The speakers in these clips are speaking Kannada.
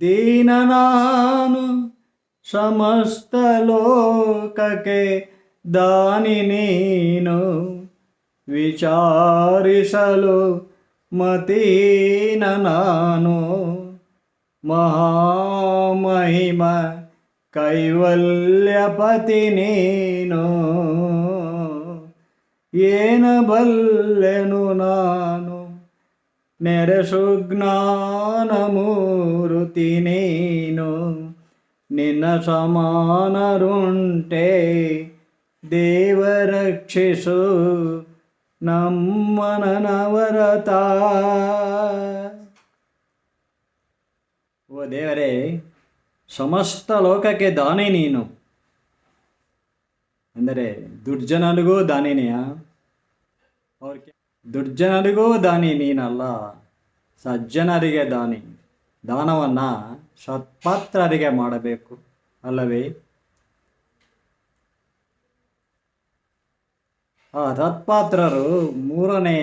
ದೀನ ನಾನು ಸಮಸ್ತ ಲೋಕಕ್ಕೆ ದಾನಿ ನೀನು ವಿಚಾರಿಸಲು ಮತೀನ ನಾನು ಮಹಾಮಹಿಮ ಕೈವಲ್ಯಪತಿ ನೀನು ಏನ ಬಲ್ಲೆನು ನಾನು? ನೆರೆಸು ಜ್ಞಾನ ಮೂರುತಿ ನೀನು. ನಿನ್ನ ಸಮಾನರುಂಟೆ. ದೇವರಕ್ಷಿಸು ನಮ್ಮನವರತ ಓ ದೇವರೇ, ಸಮಸ್ತ ಲೋಕಕ್ಕೆ ದಾನಿ ನೀನು. ಅಂದರೆ ದುರ್ಜನರಿಗೂ ದಾನಿನೆಯ? ಅವ್ರಿಗೆ, ದುರ್ಜನರಿಗೂ ದಾನಿ ನೀನಲ್ಲ, ಸಜ್ಜನರಿಗೆ ದಾನಿ. ದಾನವನ್ನು ಸತ್ಪಾತ್ರರಿಗೆ ಮಾಡಬೇಕು, ಅಲ್ಲವೇ? ಆ ಸತ್ಪಾತ್ರರು ಮೂರನೇ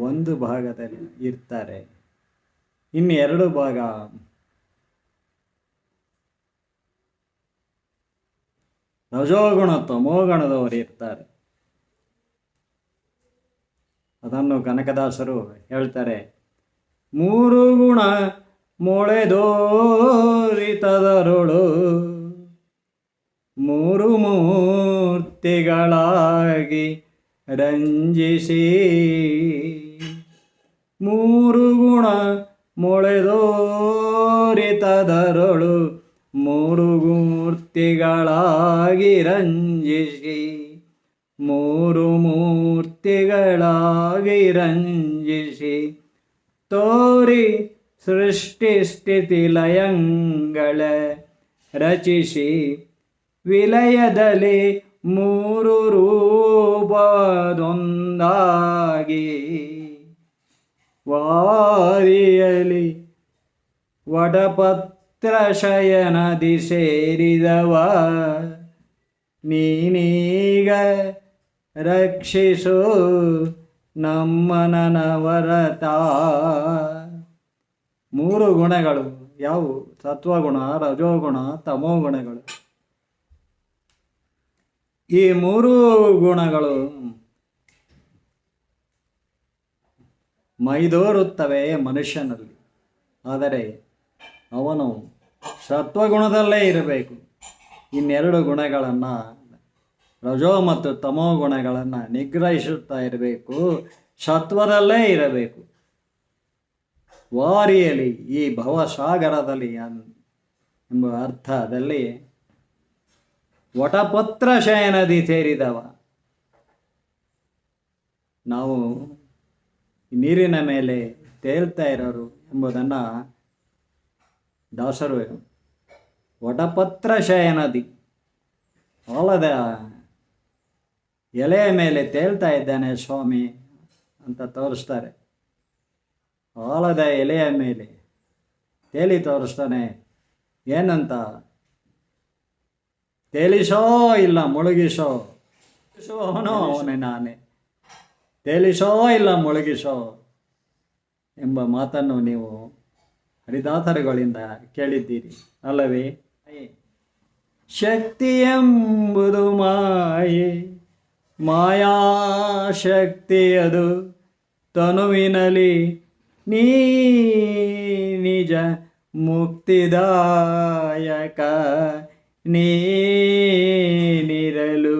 ಒಂದು ಭಾಗದಲ್ಲಿ ಇರ್ತಾರೆ. ಇನ್ನು ಎರಡು ಭಾಗ. ರಜೋಗುಣ ತಮೋಗುಣದವರು ಇರ್ತಾರೆ. ಅದನ್ನು ಕನಕದಾಸರು ಹೇಳ್ತಾರೆ. ಮೂರು ಗುಣ ಮೊಳೆದೋರಿತದರುಳು ಮೂರು ಮೂರ್ತಿಗಳಾಗಿ ರಂಜಿಸಿ. ಮೂರು ಗುಣ ಮೊಳೆದೋರಿತದರುಳು ಮೂರು ಮೂರ್ತಿಗಳಾಗಿ ರಂಜಿಸಿ. ಮೂರು ಮೂರ್ತಿಗಳಾಗಿ ರಂಜಿಸಿ ತೋರಿ ಸೃಷ್ಟಿ ಸ್ಥಿತಿ ಲಯಂಗಳ ರಚಿಸಿ. ವಿಲಯದಲ್ಲಿ ಮೂರು ರೂಪದೊಂದಾಗಿ ವಾರಿಯಲಿ ವಡಪತ್ರ ಶಯನದಿ ಸೇರಿದವ ನೀನೀಗ ರಕ್ಷಿಸು ನಮ್ಮನವರತ ಮೂರು ಗುಣಗಳು ಯಾವುವು? ಸತ್ವಗುಣ, ರಜೋಗುಣ, ತಮೋಗುಣಗಳು. ಈ ಮೂರು ಗುಣಗಳು ಮೈದೋರುತ್ತವೆ ಮನುಷ್ಯನಲ್ಲಿ. ಆದರೆ ಅವನು ಸತ್ವಗುಣದಲ್ಲೇ ಇರಬೇಕು. ಇನ್ನೆರಡು ಗುಣಗಳನ್ನು ರಜೋ ಮತ್ತು ತಮೋ ಗುಣಗಳನ್ನು ನಿಗ್ರಹಿಸುತ್ತಾ ಇರಬೇಕು. ಸತ್ವರಲ್ಲೇ ಇರಬೇಕು. ವಾರಿಯಲ್ಲಿ ಈ ಭವಸಾಗರದಲ್ಲಿ ಸಾಗರದಲ್ಲಿ ಎಂಬ ಅರ್ಥದಲ್ಲಿ ವಟಪತ್ರ ಶಯನದಿ ಸೇರಿದವ. ನಾವು ನೀರಿನ ಮೇಲೆ ತೇಲ್ತಾ ಇರೋರು ಎಂಬುದನ್ನು ದಾಸರು ವಟಪತ್ರ ಶಯನದಿ ಆಲದ ಎಲೆಯ ಮೇಲೆ ತೇಳ್ತಾ ಇದ್ದಾನೆ ಸ್ವಾಮಿ ಅಂತ ತೋರಿಸ್ತಾರೆ. ಆಲದ ಎಲೆಯ ಮೇಲೆ ತೇಲಿ ತೋರಿಸ್ತಾನೆ, ಏನಂತ? ತೇಲಿಸೋ ಇಲ್ಲ ಮುಳುಗಿಸೋ. ಅವನು ಅವನೇ ನಾನೇ. ತೇಲಿಸೋ ಇಲ್ಲ ಮುಳುಗಿಸೋ? ಎಂಬ ಮಾತನ್ನು ನೀವು ಹರಿದಾಸರುಗಳಿಂದ ಕೇಳಿದ್ದೀರಿ, ಅಲ್ಲವೇ? ಶಕ್ತಿ ಎಂಬುದು ಮಾಯೆ ಮಾಯಾಶಕ್ತಿ ಅದು ತನುವಿನಲಿ ನೀ ನಿಜ ಮುಕ್ತಿದಾಯಕ ನೀನಿರಲು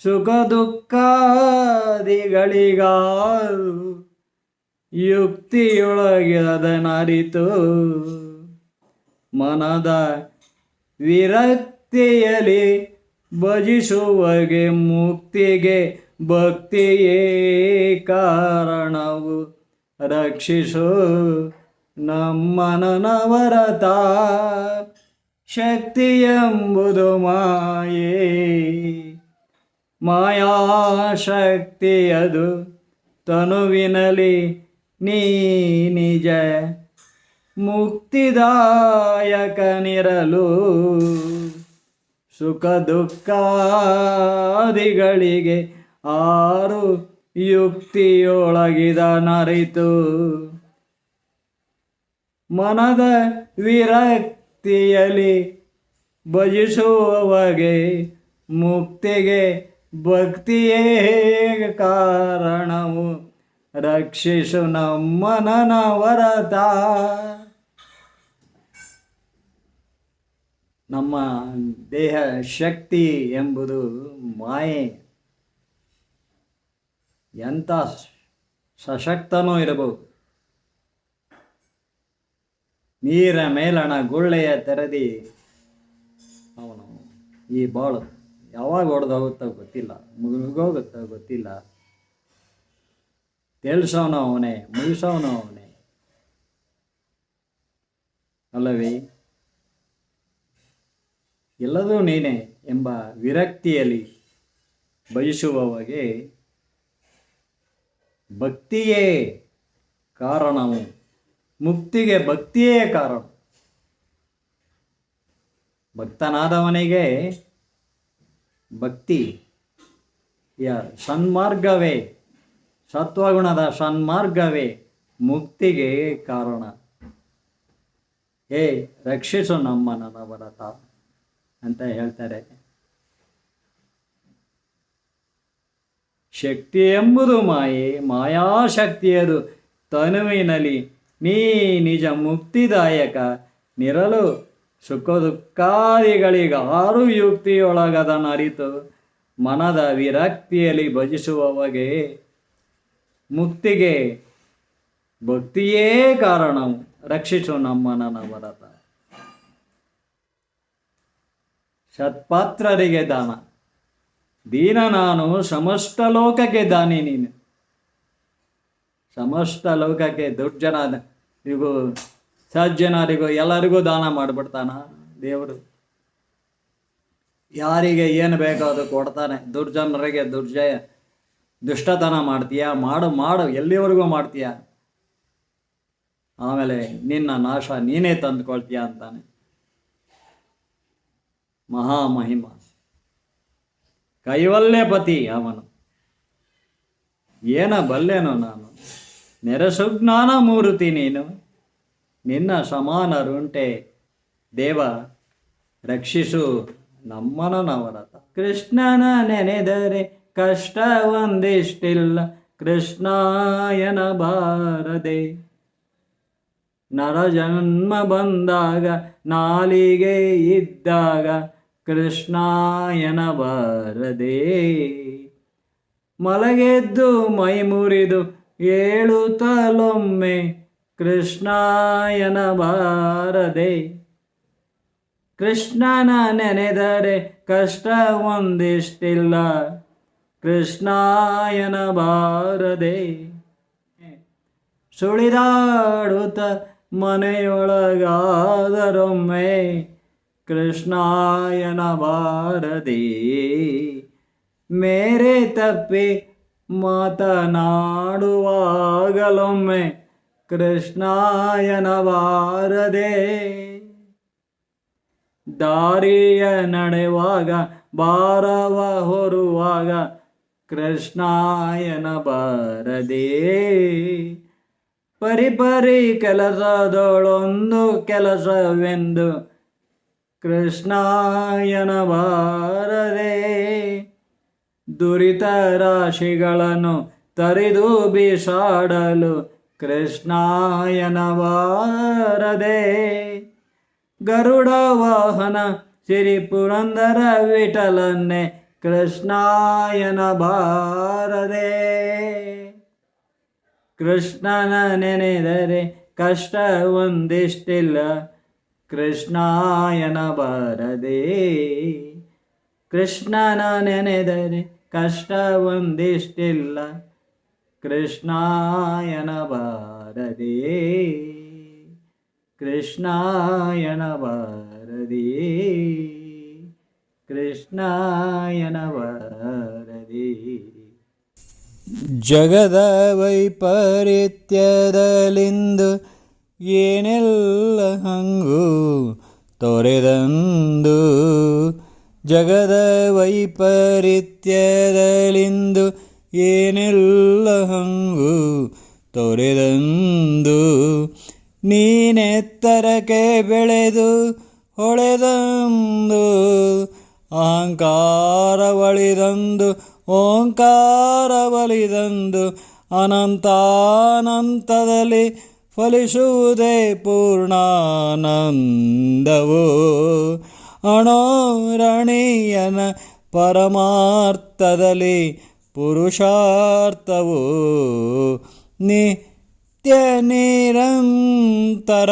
ಸುಖ ದುಃಖಾದಿಗಳಿಗಾರು ಯುಕ್ತಿಯೊಳಗದನರಿತು ಮನದ ವಿರಕ್ತಿಯಲಿ ಭಜಿಸುವಗೆ ಮುಕ್ತಿಗೆ ಭಕ್ತಿಯೇ ಕಾರಣವು. ರಕ್ಷಿಸು ನಮ್ಮನವರತ ಶಕ್ತಿ ಎಂಬುದು ಮಾಯೇ. ಮಾಯಾಶಕ್ತಿ ಅದು ತನುವಿನಲಿ ನೀ ನಿಜ ಮುಕ್ತಿದಾಯಕನಿರಲು. ಸುಖ ದುಃಖಾದಿಗಳಿಗೆ ಆರು ಯುಕ್ತಿಯೊಳಗಿದ ನರಿತು. ಮನದ ವಿರಕ್ತಿಯಲ್ಲಿ ಭಜಿಸುವವಗೆ ಮುಕ್ತಿಗೆ ಭಕ್ತಿಯೇ ಕಾರಣವು. ರಕ್ಷಿಸು ನಮ್ಮನನ ನಮ್ಮ ದೇಹ ಶಕ್ತಿ ಎಂಬುದು ಮಾಯೆ. ಎಂಥ ಸಶಕ್ತನೂ ಇರಬಹುದು. ನೀರ ಮೇಲಣ ಗುಳ್ಳೆಯ ತೆರೆದಿ ಅವನು ಈ ಬಾಳು ಯಾವಾಗ ಹೊಡೆದು ಹೋಗುತ್ತೋ ಗೊತ್ತಿಲ್ಲ ಮುಗಿದೋಗುತ್ತೋ ಗೊತ್ತಿಲ್ಲ. ತಿಳಿಸೋನು ಅವನೇ ಮುಗಿಸೋನು ಅವನೇ. ಅಲ್ಲವೇ? ಎಲ್ಲದೂ ನೀನೆ ಎಂಬ ವಿರಕ್ತಿಯಲ್ಲಿ ಬಯಸುವವಗೆ ಭಕ್ತಿಯೇ ಕಾರಣವು. ಮುಕ್ತಿಗೆ ಭಕ್ತಿಯೇ ಕಾರಣ. ಭಕ್ತನಾದವನಿಗೆ ಭಕ್ತಿ ಯ ಸನ್ಮಾರ್ಗವೇ, ಸತ್ವಗುಣದ ಸನ್ಮಾರ್ಗವೇ ಮುಕ್ತಿಗೆ ಕಾರಣ. ಹೇ, ರಕ್ಷಿಸು ನಮ್ಮ ನರಭರತ ಅಂತ ಹೇಳ್ತಾರೆ. ಶಕ್ತಿ ಎಂಬುದು ಮಾಯೆ ಮಾಯಾಶಕ್ತಿಯದು ತನುವಿನಲ್ಲಿ. ನೀ ನಿಜ ಮುಕ್ತಿದಾಯಕ, ನಿರಲು ಸುಖ ದುಃಖಾದಿಗಳಿಗಾರು ಯುಕ್ತಿಯೊಳಗದನ್ನು ಅರಿತು ಮನದ ವಿರಕ್ತಿಯಲ್ಲಿ ಭಜಿಸುವವಗೆ ಮುಕ್ತಿಗೆ ಭಕ್ತಿಯೇ ಕಾರಣವು. ರಕ್ಷಿಸು ನಮ್ಮನ ಭರತ ಸತ್ಪಾತ್ರರಿಗೆ ದಾನ. ದೀನ ನಾನು ಸಮಸ್ತ ಲೋಕಕ್ಕೆ ದಾನಿ ನೀನು. ಸಮಸ್ತ ಲೋಕಕ್ಕೆ ದುರ್ಜನ ಇಗೂ ಸಜ್ಜನರಿಗೂ ಎಲ್ಲರಿಗೂ ದಾನ ಮಾಡಿಬಿಡ್ತಾನ ದೇವರು. ಯಾರಿಗೆ ಏನು ಬೇಕೋ ಅದು ಕೊಡ್ತಾನೆ. ದುರ್ಜನರಿಗೆ ದುರ್ಜಯ. ದುಷ್ಟತನ ಮಾಡ್ತೀಯ? ಮಾಡು ಮಾಡು, ಎಲ್ಲಿವರೆಗೂ ಮಾಡ್ತೀಯ? ಆಮೇಲೆ ನಿನ್ನ ನಾಶ ನೀನೇ ತಂದುಕೊಳ್ತೀಯ ಅಂತಾನೆ. ಮಹಾಮಹಿಮ. ಕೈವಲ್ಯಪತಿ ಅವನು ಏನ ಬಲ್ಲೆನು ನಾನು? ನೆರಸುಜ್ಞಾನ ಮೂರ್ತಿ ನೀನು. ನಿನ್ನ ಸಮಾನರುಂಟೆ ದೇವ, ರಕ್ಷಿಸು ನಮ್ಮನ ನವರತ ಕೃಷ್ಣನ ನೆನೆದರೆ ಕಷ್ಟ ಒಂದಿಷ್ಟಿಲ್ಲ. ಕೃಷ್ಣಾಯನ ಬಾರದೆ. ನರ ಜನ್ಮ ಬಂದಾಗ ನಾಲಿಗೆ ಇದ್ದಾಗ ಕೃಷ್ಣಾಯನ ಬಾರದೆ ಮಲಗೆದ್ದು ಮೈ ಮುರಿದು ಏಳುತ್ತಲೊಮ್ಮೆ ಕೃಷ್ಣಾಯನ ಬಾರದೆ ಕೃಷ್ಣನ ನೆನೆದರೆ ಕಷ್ಟ ಒಂದಿಷ್ಟಿಲ್ಲ ಕೃಷ್ಣಾಯನ ಬಾರದೆ ಸುಳಿದಾಡುತ್ತ ಮನೆಯೊಳಗಾದರೊಮ್ಮೆ ಕೃಷ್ಣಾಯನ ಬಾರದೆ ಮೇರೆ ತಪ್ಪಿ ಮಾತನಾಡುವಾಗಲೊಮ್ಮೆ ಕೃಷ್ಣಾಯನ ಬಾರದೆ ದಾರಿಯ ನಡೆವಾಗ ಬಾರವ ಹೊರುವಾಗ ಕೃಷ್ಣಾಯನ ಬಾರದೆ ಪರಿಪರಿ ಕೆಲಸದೊಳೊಂದು ಕೆಲಸವೆಂದು ಕೃಷ್ಣಾಯನ ಬಾರದೆ ದುರಿತ ರಾಶಿಗಳನ್ನು ತರಿದು ಬಿಸಾಡಲು ಕೃಷ್ಣಾಯನ ಬಾರದೆ ಗರುಡ ವಾಹನ ಸಿರಿ ಪುರಂದರ ವಿಠಲನ್ನೇ ಕೃಷ್ಣಾಯನ ಬಾರದೆ. ಕೃಷ್ಣನ ನೆನೆದರೆ ಕಷ್ಟ ಒಂದಿಷ್ಟಿಲ್ಲ. ಕೃಷ್ಣಾಯನ ಬಾರದೆ ಕೃಷ್ಣನ ನೆನೆದರೆ ಕಷ್ಟ ಒಂದಿಷ್ಟಿಲ್ಲ. ಕೃಷ್ಣಾಯನ ಬಾರದೆ ಕೃಷ್ಣಾಯನ ಬಾರದೆ ಕೃಷ್ಣಾಯನ ಬಾರದೆ. ಜಗದ ವೈಪರೀತ್ಯದಲ್ಲಿಂದು ಏನೆಲ್ಲ ಹಂಗು ತೊರೆದಂದು ಜಗದ ವೈಪರೀತ್ಯದಲ್ಲಿಂದು ಏನೆಲ್ಲ ಹಂಗು ತೊರೆದಂದು ನೀನೆತ್ತರಕ್ಕೆ ಬೆಳೆದು ಹೊಳೆದಂದು ಅಹಂಕಾರವಳಿದಂದು ಓಂಕಾರವಲಿದಂದು ಅನಂತಾನಂತದಲ್ಲಿ ಫಲಿಸುವುದೇ ಪೂರ್ಣಾನಂದವು. ಅಣೋರಣೀಯನ ಪರಮಾರ್ಥದಲ್ಲಿ ಪುರುಷಾರ್ಥವು ನಿತ್ಯ ನಿರಂತರ.